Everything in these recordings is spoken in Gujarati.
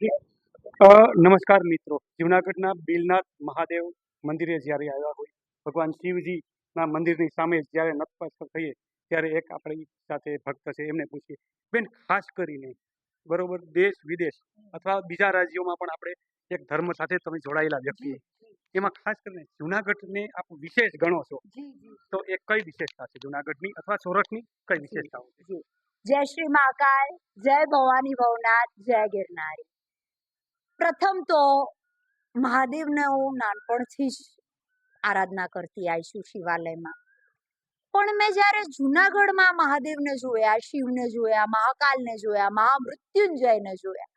નમસ્કાર મિત્રો. જુનાગઢના બિલનાથ મહાદેવ મંદિરે જ્યારે આવ્યા હોય ભગવાન શિવજીના મંદિરની સામે જ્યારે નતમસ્તક થઈએ ત્યારે એક આપણી સાથે ભક્ત છે એમને પૂછીએ. બેન ખાસ કરીને બરોબર દેશ વિદેશ અથવા બીજા રાજ્યોમાં પણ આપણે એક ધર્મ સાથે તમે જોડાયેલા વ્યક્તિ એમાં ખાસ કરીને જુનાગઢને આપ વિશેષ ગણો છો. તો એ કઈ વિશેષતા છે? જુનાગઢની અથવા સોરઠની કઈ વિશેષતાઓ છે? જય શ્રી મહાકાલ જય ભવાની ભવનાથ જય ગિરનારી. પ્રથમ તો મહાદેવને હું નાનપણથી જ આરાધના કરતી આવી છું શિવાલયમાં. પણ મેં જ્યારે જુનાગઢમાં મહાદેવને જોયા, શિવને જોયા, મહાકાલને જોયા, મહામૃત્યુંજયને જોયા,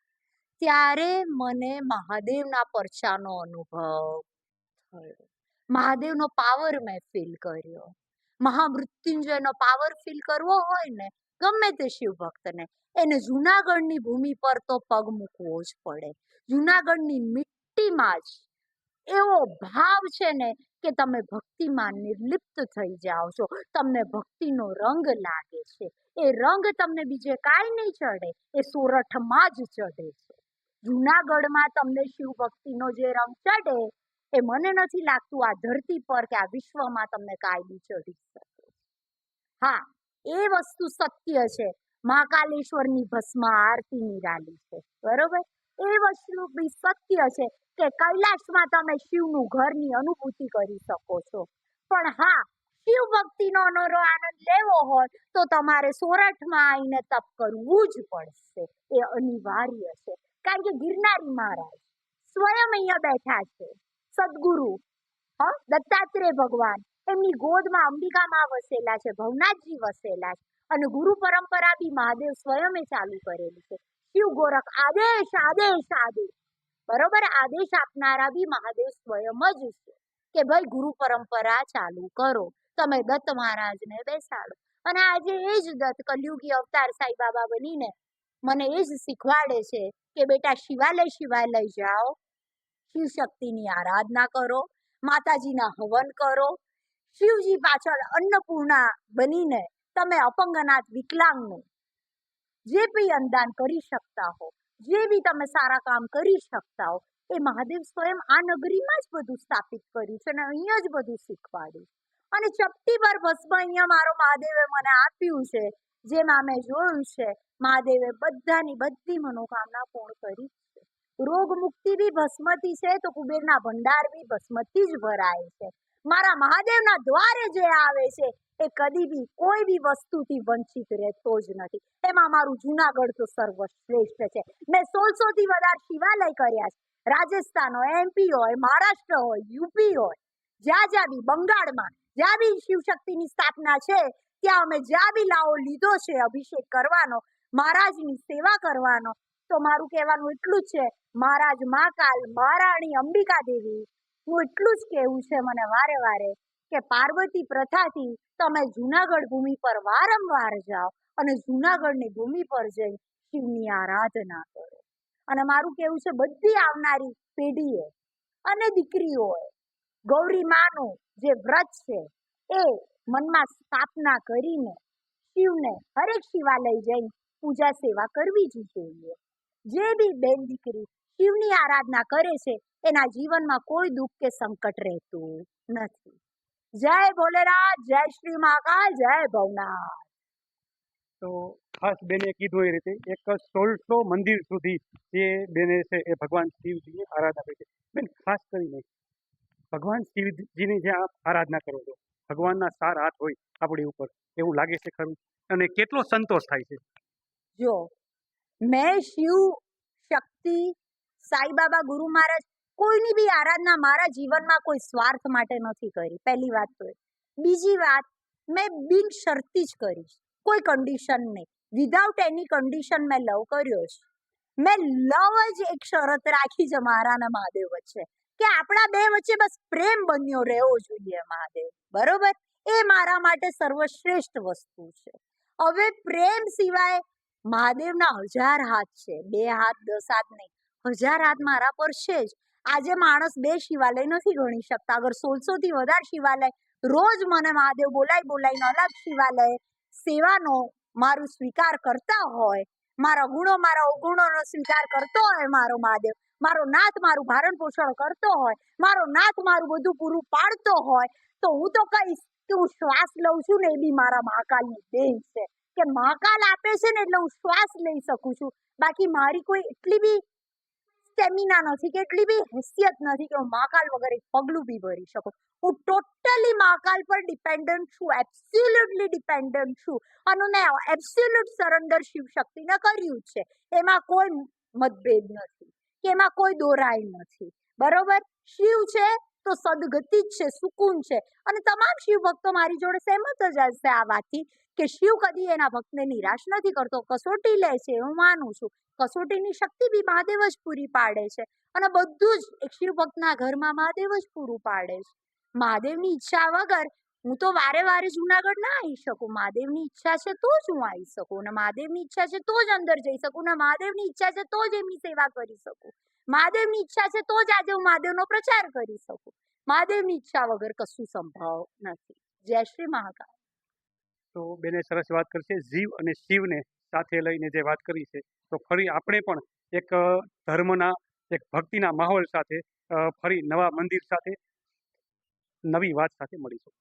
ત્યારે મને મહાદેવના પરચાનો અનુભવ થયો. મહાદેવનો પાવર મેં ફીલ કર્યો. મહામૃત્યુંજયનો પાવર ફીલ કરવો હોય ને ગમે તે શિવ ભક્તને. એને જુનાગઢની ભૂમિ પર તો પગ મૂકવો જ પડે. જુનાગઢની મિટ્ટીમાં જ એવો ભાવ છે ને કે તમે ભક્તિમાં નિર્લિપ્ત થઈ જાઓ છો. તમને ભક્તિનો રંગ લાગે છે. એ રંગ તમને બીજે કાંઈ નહીં ચડે. એ સોરઠમાં જ ચડે છે. જુનાગઢમાં તમને શિવ ભક્તિનો જે રંગ ચડે, એ મને નથી લાગતું આ ધરતી પર કે આ વિશ્વમાં તમને કાયદી ચડી શકે. હા. એ વસ્તુ સત્ય છે. મહાકાલેશ્વરની ભસ્મ આરતી નિરાલી છે. બરોબર? એ વસ્તુ બી સત્ય છે કે કૈલાસમાં તમે શિવનું ઘરની અનુભૂતિ કરી શકો છો. પણ હા, શિવ ભક્તિનો અનોરો આનંદ લેવો હોય તો તમારે સોરઠમાં આવીને તપ કરવું જ પડશે. એ અનિવાર્ય છે. કારણ કે ગિરનારી મહારાજ સ્વયં અહીંયા બેઠા છે. સદગુરુ, હ, દત્તાત્રેય ભગવાન એમની ગોદમાં અંબિકામાં વસેલા છે, ભવનાથજી વસેલા છે અને ગુરુ પરંપરા બી મહાદેવ સ્વયં ચાલુ કરેલી છે. શિવ ગોરખ, આદેશ આદેશ આદેશ. બરોબર? આદેશ આપનારા બી મહાદેવ સ્વયં જ છે કે ભાઈ ગુરુ પરંપરા ચાલુ કરો. તમે દત્ત મહારાજને બેસાડો. અને આજે એ જ દત્ત કલયુગી અવતાર સાઈ બાબા બનીને મને એ જ શીખવાડે છે કે બેટા શિવાલય શિવાલય જાઓ. શિવ શક્તિની આરાધના કરો. માતાજીના હવન કરો. શિવજી પાછળ અન્નપૂર્ણા બનીને તમે અપંગનાથ વિકલાંગનું જે બી અંદાન કરી શકતા હો, જે બી તમે સારા કામ કરી શકતા હો, એ મહાદેવ સ્વયં આ નગરીમાં જ બધું સ્થાપિત કર્યું છે અને અહીંયા જ બધું શીખવાડ્યું અને ચપટી ભર ભસ્મ અહીંયા મારો મહાદેવે મને આપ્યું છે, જેમાં મેં જોયું છે, મહાદેવે બધાની બધી મનોકામના પૂર્ણ કરી છે. રોગ મુક્તિ બી ભસ્મતી છે, તો કુબેરના ભંડાર બી ભસ્મથી જ ભરાય છે. મારા મહાદેવના દ્વારે જે આવે છે, એ કદી બી કોઈ બી વસ્તુથી વંચિત રહેતો જ નથી. એમાં મારું જુનાગઢ તો સર્વશ્રેષ્ઠ છે. મેં સોળસો થી વધારે શિવાલય કર્યા છે. રાજસ્થાન હોય એમપી હોય, મહારાષ્ટ્ર હોય યુપી હોય, જ્યાં જ્યાં બી, બંગાળમાં જ્યાં બી શિવશક્તિની સ્થાપના છે, ત્યાં અમે જ્યાં બી લાવો લીધો છે, અભિષેક કરવાનો, મહારાજની સેવા કરવાનો, તો મારું કહેવાનું એટલું જ છે, મહારાજ મહાકાલ, મહારાણી અંબિકા દેવી હું એટલું જ કહેવું છે મને વારે વારે કે પાર્વતી પ્રથાથી તમે જુનાગઢ ભૂમિ પર વારંવાર જાઓ અને જુનાગઢની ભૂમિ પર જઈ શિવની આરાધના કરો. અને મારું કેવું છે બધી આવનારી પેઢીએ અને દીકરીઓએ, ગૌરી માનું જે વ્રત છે એ મનમાં સ્થાપના કરીને શિવને હરેક શિવાલય જઈ પૂજા સેવા કરવી જ જોઈએ. જે બી બેન દીકરી શિવની આરાધના કરે છે એના જીવનમાં કોઈ દુઃખ કે સંકટ રહેતું નથી. જય ભોલેનાથ જય શ્રી મહાકાલ જય ભવનાથ. તો ખાસ બેને કીધું એ રીતે એક સોળસો મંદિર સુધી જે બેને છે એ ભગવાન શિવજીની આરાધના કરી છે. બેન ખાસ કરીને ભગવાન શિવજીની જે આપ આરાધના કરો છો ભગવાનના સાર હાથ હોય આપણી ઉપર એવું લાગે છે ખરું? અને કેટલો સંતોષ થાય છે? જો મેં શિવ શક્તિ સાઈબાબા ગુરુ મહારાજ કોઈની બી આરાધના મારા જીવનમાં કોઈ સ્વાર્થ માટે નથી કરી. પહેલી વાત તો બીજી વાત, મેં બિન શરતી જ કરી કોઈ કન્ડિશન નહીં. વિધાઉટ એની કન્ડિશન મેં લવ કર્યો છે. મેં લવ જ એક શરત રાખી છે મારા અને મહાદેવ વચ્ચે. કે આપણા બે વચ્ચે બસ પ્રેમ બન્યો રહેવો જોઈએ મહાદેવ. બરોબર? એ મારા માટે સર્વશ્રેષ્ઠ વસ્તુ છે. હવે પ્રેમ સિવાય મહાદેવના હજાર હાથ છે. બે હાથ, દસ હાથ નહીં. હજાર હાથ મારા પર છે જ. આજે માણસ બે શિવાલય નથી ગણી શકતા. અગર સોળસો થી વધારે શિવાલય રોજ મને મહાદેવ બોલાય બોલાઈને અલગ શિવાલય સેવાનો મારું સ્વીકાર કરતા હોય, મારા ગુણો, મારા અવગુણોનો સ્વીકાર કરતો હોય મારો મહાદેવ, મારો નાથ, મારું ભારણ પોષણ કરતો હોય, મારો નાથ, મારું બધું પૂરું પાડતો હોય, તો હું તો કહીશ કે હું શ્વાસ લઉં છું ને એ બી મારા મહાકાલની દેન છે. કે મહાકાલ આપે છે ને એટલે હું શ્વાસ લઈ શકું છું. બાકી મારી કોઈ એટલી બી સ્ટેમિના નથી કે એટલી બી હેસિયત નથી કે હું મહાકાલ વગર એક પગલું બી ભરી શકું. હું ટોટલી મહાકાલ પર ડિપેન્ડન્ટ છું એબ્સોલ્યુટલી ડિપેન્ડન્ટ છું. અને મેં એબ્સોલ્યુટ સરેન્ડર શિવ શક્તિને કર્યું છે. એમાં કોઈ મતભેદ નથી કે એમાં કોઈ દોરાય નથી. બરોબર? શિવ છે તો સદગતિ જ છે, સુકૂન છે. અને તમામ શિવ ભક્તો મારી જોડે સહેમત જ હશે આ વાતથી કે શિવ કદી એના ભક્તને નિરાશ નથી કરતો. કસોટી લે છે, હું માનું છું. કસોટીની શક્તિ બી મહાદેવ જ પૂરી પાડે છે. અને બધું જ એક શિવ ભક્તના ઘરમાં મહાદેવ જ પૂરું પાડે છે. મહાદેવની ઈચ્છા વગર હું તો વારે વારે જુનાગઢ ના આવી શકું. મહાદેવની ઈચ્છા છે તો જ હું આવી શકું. અને મહાદેવની ઈચ્છા છે તો જ અંદર જઈ શકું. ને મહાદેવની ઈચ્છા છે તો જ એમની સેવા કરી શકું. મહાદેવની ઈચ્છા છે તો જ આજે હું મહાદેવનો પ્રચાર કરી શકું. મહાદેવની ઈચ્છા વગર કશું સંભવ નથી. જય શ્રી મહાકાલ. તો બેને સરસ વાત કરશે જીવ અને શિવને સાથે લઈને જે વાત કરી છે, તો ફરી આપણે પણ એક ધર્મના, એક ભક્તિના માહોલ સાથે ફરી નવા મંદિર સાથે નવી વાત સાથે મળીશું.